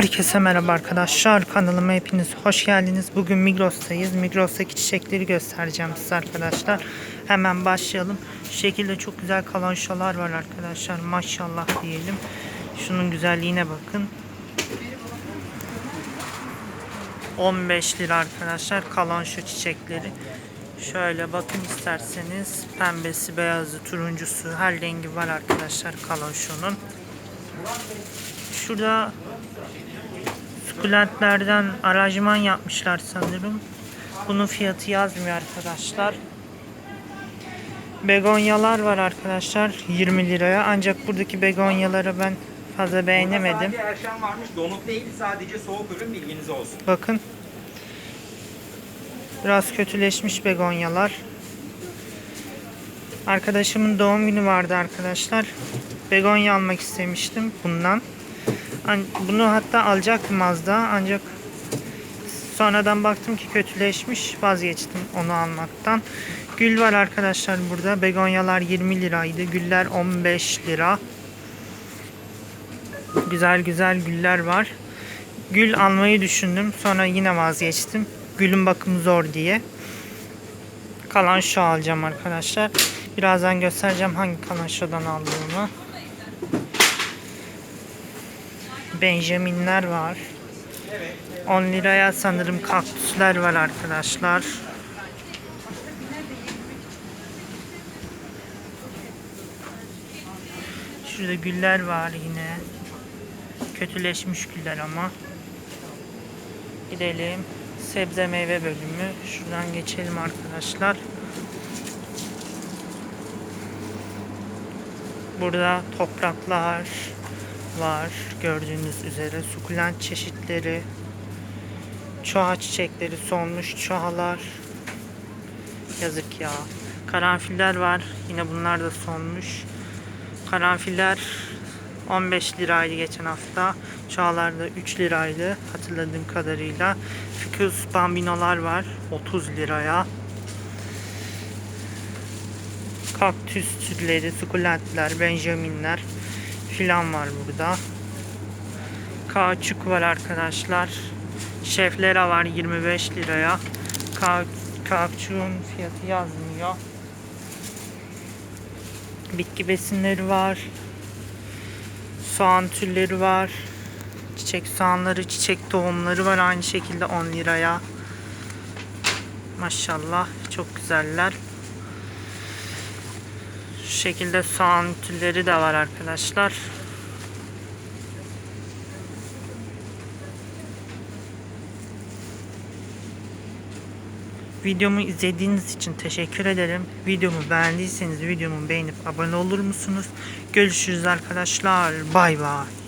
Herkese merhaba arkadaşlar. Kanalıma hepiniz hoş geldiniz. Bugün Migros'tayız. Migros'taki çiçekleri göstereceğim size arkadaşlar. Hemen başlayalım. Şu şekilde çok güzel kalanşalar var arkadaşlar. Maşallah diyelim. Şunun güzelliğine bakın. 15 lira arkadaşlar kalanşo çiçekleri. Şöyle bakın isterseniz pembesi, beyazı, turuncusu her rengi var arkadaşlar kalanşonun. Şurada sukulentlerden aracman yapmışlar sanırım. Bunun fiyatı yazmıyor arkadaşlar. Begonyalar var arkadaşlar 20 liraya. Ancak buradaki begonyaları ben fazla beğenemedim. Sadece erşen varmış. Donut değil sadece soğuk ürün bilginiz olsun. Bakın. Biraz kötüleşmiş begonyalar. Arkadaşımın doğum günü vardı arkadaşlar. Begonya almak istemiştim bundan. Bunu hatta alacaktım az daha ancak sonradan baktım ki kötüleşmiş. Vazgeçtim onu almaktan. Gül var arkadaşlar burada. Begonyalar 20 liraydı. Güller 15 lira. Güzel güzel güller var. Gül almayı düşündüm. Sonra yine vazgeçtim. Gülün bakımı zor diye. Kalan şu alacağım arkadaşlar. Birazdan göstereceğim hangi kalan şodan aldığımı. Benjaminler var. 10 liraya sanırım kaktüsler var arkadaşlar. Şurada güller var yine. Kötüleşmiş güller ama. Gidelim. Sebze meyve bölümü. Şuradan geçelim arkadaşlar. Burada topraklar var. Gördüğünüz üzere sukulent çeşitleri. Çoğa çiçekleri solmuş çoğalar. Yazık ya. Karanfiller var. Yine bunlar da solmuş. Karanfiller 15 liraydı geçen hafta. Çağlar da 3 liraydı hatırladığım kadarıyla. Ficus bambinolar var 30 liraya. Kaktüs türleri, sukulentler, benjaminler filan var burada. Kauçuk var arkadaşlar. Şeflera var 25 liraya. Ka Kauçuk'un fiyatı yazmıyor. Bitki besinleri var. Soğan türleri var. Çiçek soğanları, çiçek tohumları var aynı şekilde 10 liraya. Maşallah çok güzeller. Şu şekilde soğan türleri de var arkadaşlar. Videomu izlediğiniz için teşekkür ederim. Videomu beğendiyseniz videomu beğenip abone olur musunuz? Görüşürüz arkadaşlar. Bay bay.